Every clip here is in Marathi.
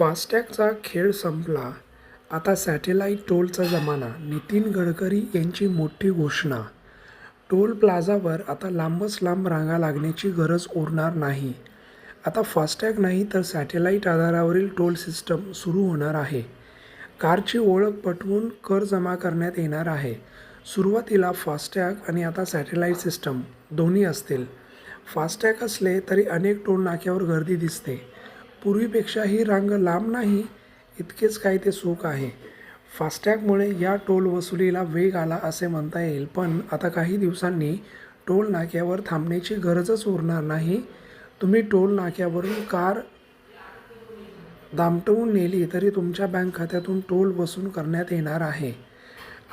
फास्टॅगचा खेळ संपला. आता सॅटेलाईट टोलचा जमाना नितीन गडकरी यांची मोठी घोषणा. टोल प्लाझावर आता लांबच लांब रांगा लागण्याची गरज उरणार नाही. आता फास्टॅग नाही तर सॅटेलाईट आधारावरील टोल सिस्टम सुरू होणार आहे. कारची ओळख पटवून कर जमा करण्यात येणार आहे. सुरुवातीला फास्टॅग आणि आता सॅटेलाईट सिस्टम दोन्ही असतील. फास्टॅग असले तरी अनेक टोल नाक्यावर गर्दी दिसते. पूर्वीपेक्षा ही रांग लांब नाही इतकेच काय ते सुख आहे. फास्टॅगमुळे या टोल वसुलीला वेग आला असे म्हणता येईल पण आता काही दिवसांनी टोल नाक्यावर थांबण्याची गरजच उरणार नाही. तुम्ही टोल नाक्यावरून कार दामटवून नेली तरी तुमच्या बँक खात्यातून टोल वसूल करण्यात येणार आहे.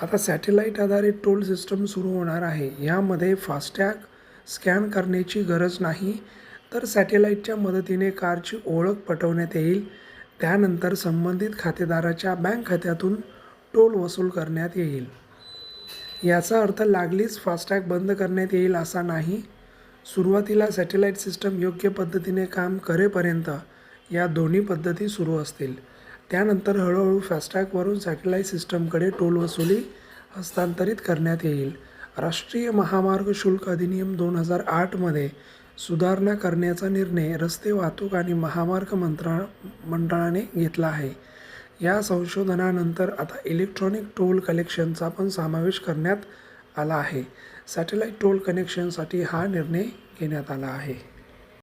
आता सॅटेलाईट आधारित टोल सिस्टम सुरू होणार आहे. यामध्ये फास्टॅग स्कॅन करण्याची गरज नाही. तर सॅटेलाईटच्या मदतीने कारची ओळख पटवण्यात येईल. त्यानंतर संबंधित खातेदाराच्या बँक खात्यातून टोल वसूल करण्यात येईल. याचा अर्थ लागलीच फास्टॅग बंद करण्यात येईल असा नाही. सुरुवातीला सॅटेलाईट सिस्टम योग्य पद्धतीने काम करेपर्यंत या दोन्ही पद्धती सुरू असतील. त्यानंतर हळूहळू फास्टॅगवरून सॅटेलाईट सिस्टमकडे टोल वसुली हस्तांतरित करण्यात येईल. राष्ट्रीय महामार्ग शुल्क अधिनियम दोन हजार आठमध्ये सुधारणा करण्याचा निर्णय रस्ते वाहतूक आणि महामार्ग मंत्रा मंडळाने घेतला आहे. या संशोधनानंतर आता इलेक्ट्रॉनिक टोल कलेक्शनचा पण समावेश करण्यात आला आहे. सॅटेलाईट टोल कनेक्शनसाठी हा निर्णय घेण्यात आला आहे.